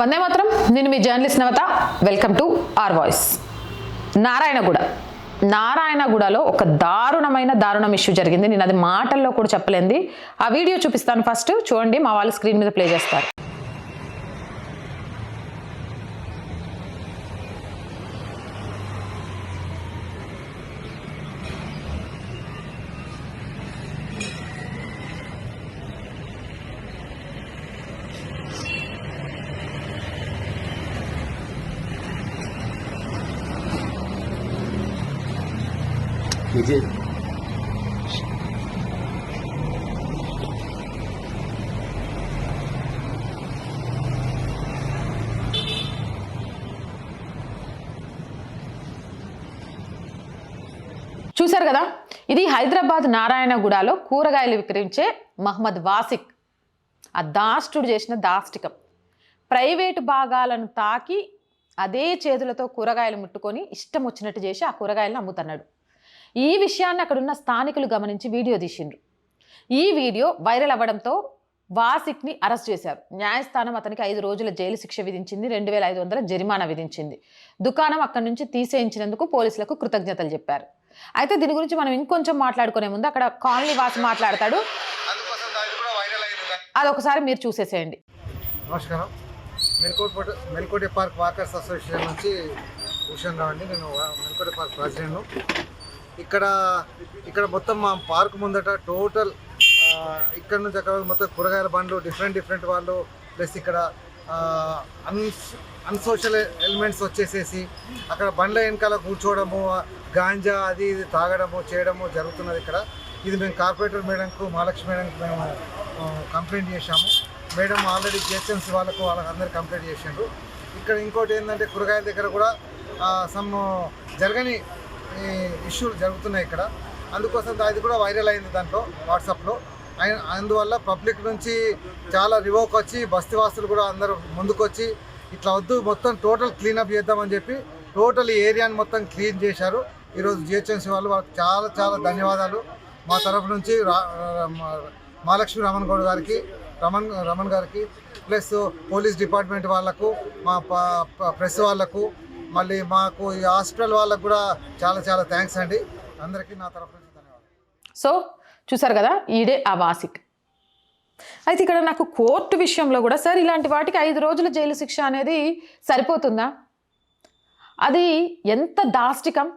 వందే మాత్రం. నేను మీ journalist Navata. Welcome to R voice. Narayanaguda. నారాయణగూడలో ఒక దారుణమైన దారుణం ఇష్యూ జరిగింది. నేను అది మాటల్లో కూడా చెప్పలేంది. ఆ వీడియో చూపిస్తాను ఫస్ట్. చూడండి మా వాళ్ళు స్క్రీన్ మీద ప్లే చేస్తారు. విజయ్ చూశారు కదా? ఇది హైదరాబాద్ నారాయణగూడలో కూరగాయలు విక్రయించే మహమ్మద్ వాసిక్. ఆ దాష్టుడు చేసిన దాష్టికం. ప్రైవేటు భాగాలను తాకి అదే చేతులతో కూరగాయలు ముట్టుకొని ఇష్టం వచ్చినట్టు చేసి ఆ కూరగాయలను అమ్ముతున్నాడు. ఈ విషయాన్ని అక్కడున్న స్థానికులు గమనించి వీడియో తీసిండ్రు. ఈ వీడియో వైరల్ అవ్వడంతో వాసిక్ని అరెస్ట్ చేశారు. న్యాయస్థానం అతనికి ఐదు రోజుల జైలు శిక్ష విధించింది రెండు వేల ఐదు వందల జరిమానా విధించింది. దుకాణం అక్కడి నుంచి తీసేయించినందుకు పోలీసులకు కృతజ్ఞతలు చెప్పారు. అయితే దీని గురించి మనం ఇంకొంచెం మాట్లాడుకునే ముందు అక్కడ కాలనీ వాసి మాట్లాడతాడు. అందుకోసం దానికి కూడా వైరల్ అయింది అది ఒకసారి మీరు చూసేసేయండి. నమస్కారం. Melkote Melkote park walkers association నుంచి భూషణ్ రావు అండి నేను మెల్కోటి పార్క్ ప్రెసిడెంట్ను. ఇక్కడ ఇక్కడ మొత్తం మా పార్క్ ముందట టోటల్ ఇక్కడ నుంచి అక్కడ మొత్తం కూరగాయల బండ్లు డిఫరెంట్ డిఫరెంట్ వాళ్ళు ప్లస్ ఇక్కడ అన్ అన్సోషల్ ఎలిమెంట్స్ వచ్చేసేసి అక్కడ బండ్ల వెనకాల కూర్చోవడము గాంజా అది ఇది తాగడము చేయడము జరుగుతున్నది ఇక్కడ. ఇది మేము కార్పొరేటర్ మేడంకు మహాలక్ష్మి మేడంకి మేము కంప్లైంట్ చేశాము. మేడం ఆల్రెడీ జిహెచ్ఎంసీ వాళ్ళకు వాళ్ళకి అందరు కంప్లైంట్ చేసిండ్రు. ఇక్కడ ఇంకోటి ఏంటంటే కూరగాయల దగ్గర కూడా సమ్ జరగని ఇష్యూలు జరుగుతున్నాయి ఇక్కడ. అందుకోసం అది కూడా వైరల్ అయింది దాంట్లో వాట్సాప్లో. అయి- అందువల్ల పబ్లిక్ నుంచి చాలా రివోక్ వచ్చి బస్తీవాసులు కూడా అందరూ ముందుకొచ్చి ఇట్లా వద్దు మొత్తం టోటల్ క్లీనప్ చేద్దామని చెప్పి టోటల్ ఈ ఏరియాని మొత్తం క్లీన్ చేశారు. ఈరోజు జిహెచ్ఎంసీ వాళ్ళు వాళ్ళకి చాలా చాలా ధన్యవాదాలు. మా తరఫు నుంచి రా- మహాలక్ష్మి రమణ్ గౌడ్ గారికి రమణ్ రమణ్ గారికి ప్లస్ పోలీస్ డిపార్ట్మెంట్ వాళ్ళకు మా ప్రెస్ వాళ్ళకు మళ్ళీ మాకు ఈ హాస్పిటల్ వాళ్ళకు కూడా చాలా చాలా థ్యాంక్స్ అండి. అందరికీ నా తరఫు నుంచి ధన్యవాదాలు. సో చూసారు కదా ఈడే ఆ వాసిక్. అయితే ఇక్కడ నాకు కోర్టు విషయంలో కూడా సార్ ఇలాంటి వాటికి ఐదు రోజుల జైలు శిక్ష అనేది సరిపోతుందా? అది ఎంత దాష్టికం?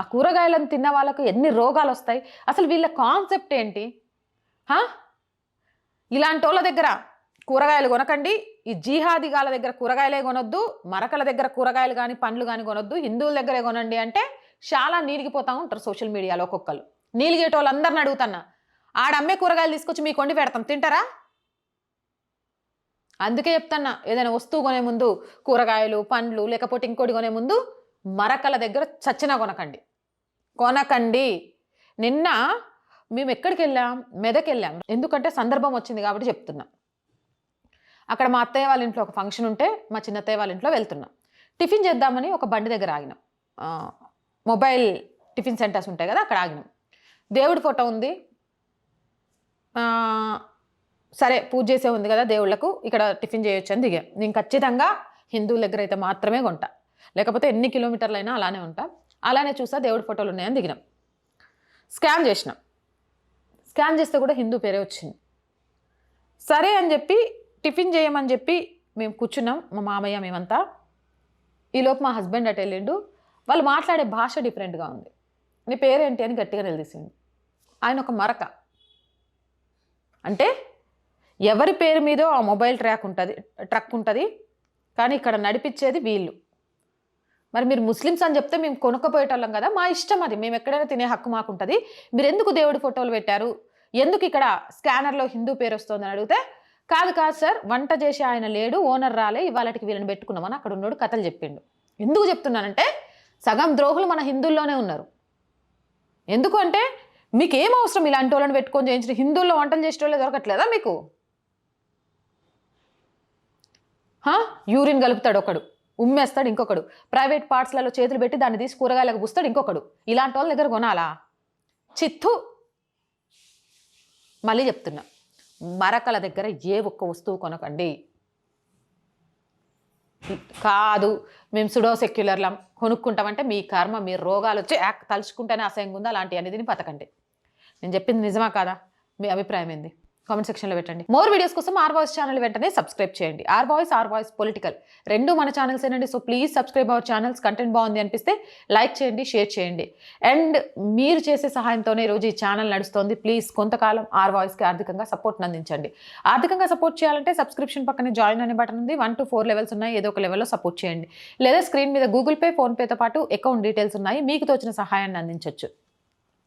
ఆ కూరగాయలను తిన్న వాళ్ళకు ఎన్ని రోగాలు వస్తాయి? అసలు వీళ్ళ కాన్సెప్ట్ ఏంటి? ఇలాంటి వాళ్ళ దగ్గర కూరగాయలు కొనకండి. ఈ జీహాదిగాల దగ్గర కూరగాయలే కొనొద్దు. మరకల దగ్గర కూరగాయలు కానీ పండ్లు కానీ కొనొద్దు. హిందువుల దగ్గరే కొనండి అంటే చాలా నీలిగిపోతూ ఉంటారు సోషల్ మీడియాలో ఒక్కొక్కరు నీలిగేటోళ్ళందరిని అడుగుతున్నా ఆడమ్మే కూరగాయలు తీసుకొచ్చి మీకు వండి పెడతాం తింటారా? అందుకే చెప్తున్నా ఏదైనా వస్తువు కొనే ముందు కూరగాయలు పండ్లు లేకపోతే ఇంకోటి కొనే ముందు మరకల దగ్గర చచ్చినా కొనకండి. కొనకండి. నిన్న మేము ఎక్కడికి వెళ్ళాం మెదక్ వెళ్ళాం ఎందుకంటే సందర్భం వచ్చింది కాబట్టి చెప్తున్నా. అక్కడ మా అత్తయ్య వాళ్ళ ఇంట్లో ఒక ఫంక్షన్ ఉంటే మా చిన్నత్తయ్య వాళ్ళ ఇంట్లో వెళ్తున్నాం. టిఫిన్ చేద్దామని ఒక బండి దగ్గర ఆగినాం. మొబైల్ టిఫిన్ సెంటర్స్ ఉంటాయి కదా అక్కడ ఆగినాం. దేవుడి ఫోటో ఉంది. సరే పూజ చేసే ఉంది కదా దేవుళ్ళకు ఇక్కడ టిఫిన్ చేయొచ్చు అని దిగాం. నేను ఖచ్చితంగా హిందువుల దగ్గర అయితే మాత్రమే కొంటా. లేకపోతే ఎన్ని కిలోమీటర్లు అయినా అలానే ఉంటా. అలానే చూసా దేవుడి ఫోటోలు ఉన్నాయని దిగినాం. స్కాన్ చేసినాం. స్కాన్ చేస్తే కూడా హిందూ పేరే వచ్చింది. సరే అని చెప్పి టిఫిన్ చేయమని చెప్పి మేము కూర్చున్నాం. మా మామయ్య మేమంతా. ఈలోపు మా హస్బెండ్ అటు వెళ్ళిండు. వాళ్ళు మాట్లాడే భాష డిఫరెంట్గా ఉంది. నీ పేరేంటి అని గట్టిగా నిలదీసింది ఆయన ఒక మరక. అంటే ఎవరి పేరు మీదో ఆ మొబైల్ ట్రాక్ ఉంటుంది ట్రక్ ఉంటుంది కానీ ఇక్కడ నడిపించేది వీళ్ళు. మరి మీరు ముస్లిమ్స్ అని చెప్తే మేము కొనుక్కపోయేటోళ్ళం కదా మా ఇష్టం అది. మేము ఎక్కడైనా తినే హక్కు మాకు ఉంటుంది మీరు ఎందుకు దేవుడి ఫోటోలు పెట్టారు? ఎందుకు ఇక్కడ స్కానర్లో హిందూ పేరు వస్తుందని అడిగితే కాదు కాదు సార్ వంట చేసి ఆయన లేడు ఓనర్ రాలే ఇవాళకి వీళ్ళని పెట్టుకున్నామని అక్కడ ఉన్నాడు కథలు చెప్పిండు. ఎందుకు చెప్తున్నానంటే సగం ద్రోహులు మన హిందువుల్లోనే ఉన్నారు. ఎందుకు అంటే మీకు ఏం అవసరం ఇలాంటి వాళ్ళని పెట్టుకొని చేయించిన హిందువుల్లో వంటలు చేసే వాళ్ళే దొరకట్లేదా మీకు? యూరిన్ కలుపుతాడు ఒకడు ఉమ్మేస్తాడు ఇంకొకడు ప్రైవేట్ పార్ట్స్లలో చేతులు పెట్టి దాన్ని తీసి కూరగాయలకు పూస్తాడు ఇంకొకడు. ఇలాంటి వాళ్ళ దగ్గర కొనాలా? చిత్తు. మళ్ళీ చెప్తున్నా. మరకల దగ్గర ఏ ఒక్క వస్తువు కొనకండి. కాదు మేము సుడో సెక్యులర్లం కొనుక్కుంటామంటే మీ కర్మ మీ రోగాలు వచ్చి యాక్ తలుచుకుంటేనే అసహ్యంగా ఉందా. అలాంటి అనేది బతకండి. నేను చెప్పింది నిజమా కాదా? మీ అభిప్రాయం ఏంది? కామెంట్ సెక్షన్లో పెట్టండి. మోర్ వీడియోస్ కోసం ఆర్ వాయిస్ ఛానల్ వెంటనే సబ్స్క్రైబ్ చేయండి. R voice R voice political రెండు మన ఛానల్స్ ఏనండి. So please subscribe our channels content బాగుంది అనిపిస్తే లైక్ చేయండి షేర్ చేయండి. అండ్ మీరు చేసే సహాయంతోనే ఈరోజు ఈ ఛానల్ నడుస్తోంది. ప్లీజ్ కొంతకాలం ఆర్ వాయిస్కి ఆర్థికంగా సపోర్ట్ అందించండి. ఆర్థికంగా సపోర్ట్ చేయాలంటే సబ్స్క్రిప్షన్ పక్కనే జాయిన్ అనే బటన్ ఉంది. వన్ టు ఫోర్ లెవెల్స్ ఉన్నాయి. ఏదో ఒక లెవెల్లో సపోర్ట్ చేయండి. లేదా స్క్రీన్ మీద గూగుల్ పే ఫోన్పేతో పాటు అకౌంట్ డీటెయిల్స్ ఉన్నాయి. మీకు తోచిన సహాయాన్ని అందించవచ్చు